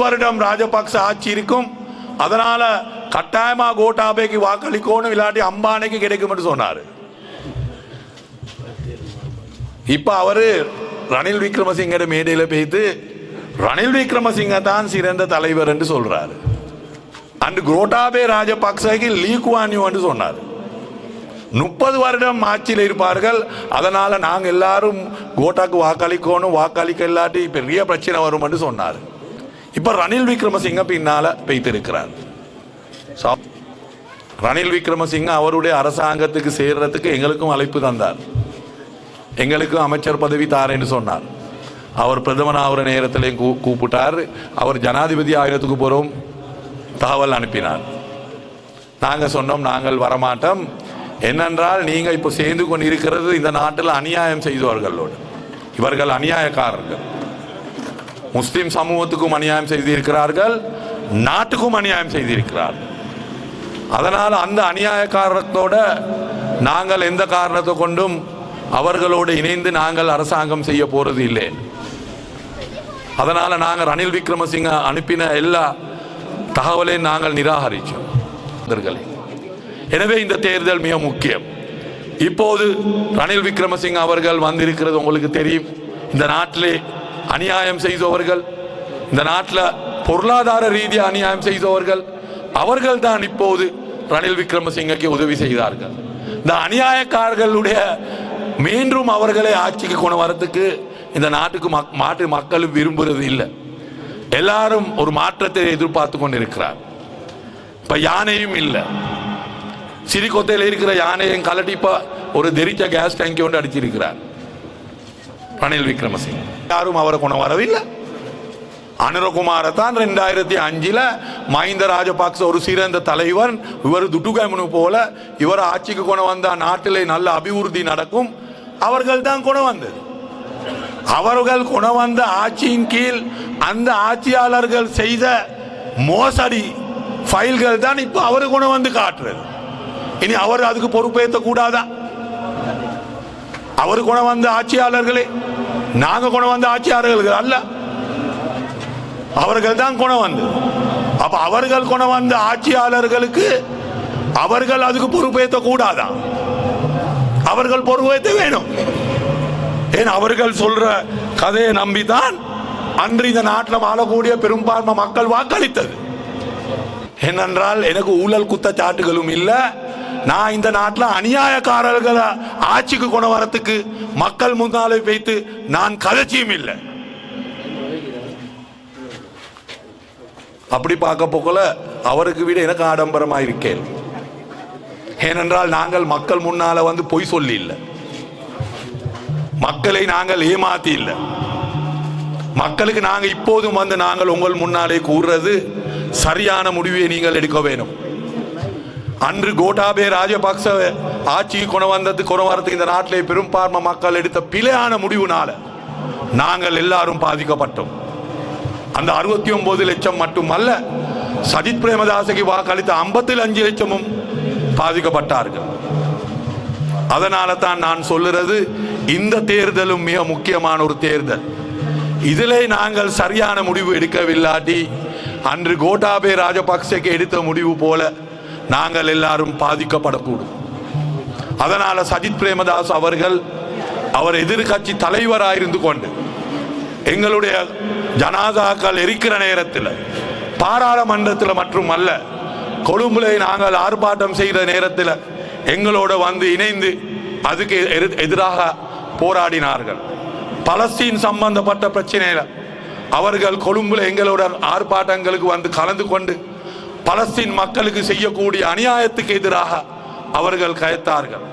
வருடம் ராஜபக்ச ஆட்சி இருக்கும். அதனால கட்டாயமா கோட்டாபேக்கு வாக்களிக்கணும் இல்லாட்டி அம்பானைக்கு கிடைக்கும் சொன்னாரு. இப்ப அவரு ரணில் விக்ரமசிங்கட மேடையில் பேய்த்து ரணில் விக்ரமசிங்க தான் சிறந்த தலைவர் என்று சொல்றாரு. அன்று கோட்டாபே ராஜபக்சக்கு லீக்வானியோ என்று சொன்னார். முப்பது வருடம் ஆட்சியில் இருப்பார்கள். அதனால நாங்கள் எல்லாரும் கோட்டாக்கு வாக்களிக்கணும் வாக்களிக்க இல்லாட்டி பெரிய பிரச்சனை வரும் என்று சொன்னார். இப்ப ரணில் விக்ரமசிங்க பின்னால பெய்திருக்கிறார் ரணில் விக்ரமசிங்க அவருடைய அரசாங்கத்துக்கு சேர்றதுக்கு எங்களுக்கும் அழைப்பு தந்தார். எங்களுக்கும் அமைச்சர் பதவி தாரேன்னு சொன்னார். அவர் பிரதமர் ஆகிற நேரத்திலையும் கூ கூப்பிட்டார். அவர் ஜனாதிபதி ஆயிரத்துக்கு போகிறோம் தகவல் அனுப்பினார். நாங்கள் சொன்னோம் நாங்கள் வரமாட்டோம். என்னென்றால் நீங்கள் இப்போ சேர்ந்து கொண்டு இருக்கிறது இந்த நாட்டில் அநியாயம் செய்தவர்களோடு. இவர்கள் அநியாயக்காரர்கள். முஸ்லிம் சமூகத்துக்கும் அநியாயம் செய்திருக்கிறார்கள் நாட்டுக்கும் அநியாயம் செய்திருக்கிறார்கள் அதனால் அந்த அநியாயக்காரத்தோட நாங்கள் எந்த காரணத்தை கொண்டும் அவர்களோடு இணைந்து நாங்கள் அரசாங்கம் செய்ய போறது இல்லை. அதனால் நாங்கள் ரணில் விக்ரமசிங்க அனுப்பின எல்லா தகவலையும் நாங்கள் நிராகரிச்சோம். எனவே இந்த தேர்தல் மிக முக்கியம். இப்போது ரணில் விக்ரமசிங்க அவர்கள் வந்திருக்கிறது உங்களுக்கு தெரியும். இந்த நாட்டிலே அநியாயம் செய்தவர்கள் இந்த நாட்டில் பொருளாதார ரீதியாக அநியாயம் செய்தவர்கள் அவர்கள் தான் இப்போது ரணில் விக்ரமசிங்கக்கு உதவி செய்தார்கள். இந்த அநியாயக்காரர்களுடைய மீண்டும் அவர்களை ஆட்சிக்கு கொண்டு வரத்துக்கு இந்த நாட்டுக்கு மக் மாட்டு மக்கள் விரும்புறது இல்லை. எல்லாரும் ஒரு மாற்றத்தை எதிர்பார்த்து கொண்டு இருக்கிறார் இப்போ யானையும் இல்லை. சிறிகொத்தையில் இருக்கிற யானையும் கலட்டி ஒரு தெரிச்ச கேஸ் டேங்கி கொண்டு அடிச்சிருக்கிறார். ரணில் விக்ரமசிங்க. யாரும் அவரை கொண்டு வரவில்லை. அனுரகுமாரை தான் ரெண்டாயிரத்தி அஞ்சில் மஹிந்த ராஜபக்ச ஒரு சிறந்த தலைவன் இவர் துட்டுகமனு போல இவர் ஆட்சிக்கு கொண்டு வந்த நாட்டிலே நல்ல அபிவிருத்தி நடக்கும். அவர்கள் தான் கொண்டு வந்தது. அவர்கள் கொண்டு வந்த ஆட்சியின் கீழ் அந்த ஆட்சியாளர்கள் செய்த மோசடி ஃபைல்கள் தான் இப்போ அவர் கொண்டு வந்து காட்டுறது. இனி அவர் அதுக்கு பொறுப்பேற்ற கூடாதா அவர் கொண்டு வந்த ஆட்சியாளர்களே நாங்க கொண்டு வந்த ஆட்சியாளர்களுக்கு அல்ல. அவர்கள் தான் கொண்டு வந்து. அப்ப அவர்கள் கொண்டு வந்த ஆட்சியாளர்களுக்கு அவர்கள் அதுக்கு பொறுப்பேற்ற கூடாதான் அவர்கள் பொறுப்பேற்ற வேணும். ஏன் அவர்கள் சொல்ற கதையை நம்பிதான் அன்று இந்த நாட்டில் வாழக்கூடிய பெரும்பான்மை மக்கள் வாக்களித்தது. என்னென்றால் எனக்கு ஊழல் குத்தச்சாட்டுகளும் இல்லை. நான் இந்த நாட்டில் அநியாயக்காரர்களை ஆட்சிக்கு கொண்டு வரத்துக்கு மக்கள் முன்னாலே வைத்து நான் கதைச்சியும் இல்லை. அப்படி பார்க்க போக்கல அவருக்கு விட எனக்கு ஆடம்பரமா இருக்கேன். ஏனென்றால் நாங்கள் மக்கள் முன்னால வந்து பொய் சொல்லி இல்லை. மக்களை நாங்கள் ஏமாத்தி இல்லை. மக்களுக்கு நாங்கள் இப்போதும் வந்து நாங்கள் உங்கள் முன்னாலே கூறுறது சரியான முடிவை நீங்கள் எடுக்க வேணும். அன்று கோட்டாபே ராஜபக்ச ஆட்சிக்கு கொண்டு வந்தது கொண்டு வரதுக்கு இந்த நாட்டிலே பெரும்பான்மை மக்கள் எடுத்த பிழையான முடிவுனால நாங்கள் எல்லாரும் பாதிக்கப்பட்டோம். அந்த அறுபத்தி ஒன்பது லட்சம் மட்டுமல்ல சஜித் பிரேமதாசக்கு வாக்களித்த ஐம்பத்தி அஞ்சு லட்சமும் பாதிக்கப்பட்டார்கள். அதனால தான் நான் சொல்லுறது இந்த தேர்தலும் மிக முக்கியமான ஒரு தேர்தல். இதிலே நாங்கள் சரியான முடிவு எடுக்கவில்லாட்டி அன்று கோட்டாபே ராஜபக்சேக்கு எடுத்த முடிவு போல நாங்கள் எல்லாரும் பாதிக்கப்படக்கூடும். அதனால சஜித் பிரேமதாஸ் அவர்கள் அவர் எதிர்கட்சி தலைவராக இருந்து கொண்டு எங்களுடைய ஜனாதாக்கள் எரிக்கிற நேரத்தில் பாராளுமன்றத்தில் மற்றும் அல்ல கொழும்புல நாங்கள் ஆர்ப்பாட்டம் செய்த நேரத்தில் எங்களோட வந்து இணைந்து அதுக்கு எதிர்- எதிராக போராடினார்கள். பலஸ்தீன் சம்பந்தப்பட்ட பிரச்சனையில் அவர்கள் கொழும்புல எங்களோட ஆர்ப்பாட்டங்களுக்கு வந்து கலந்து கொண்டு பலஸ்தீன் மக்களுக்கு செய்யக்கூடிய அநியாயத்துக்கு எதிராக அவர்கள் கயத்தார்கள்.